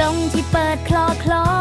ลงที่เปิดคลอคลอ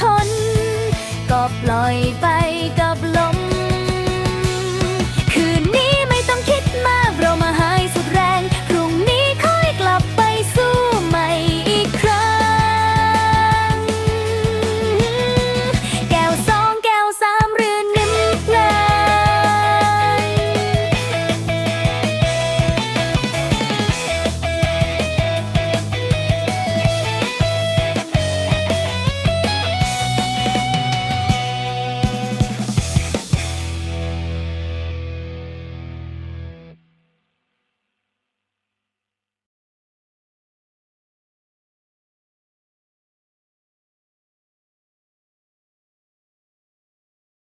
ทน ก็ปล่อยไป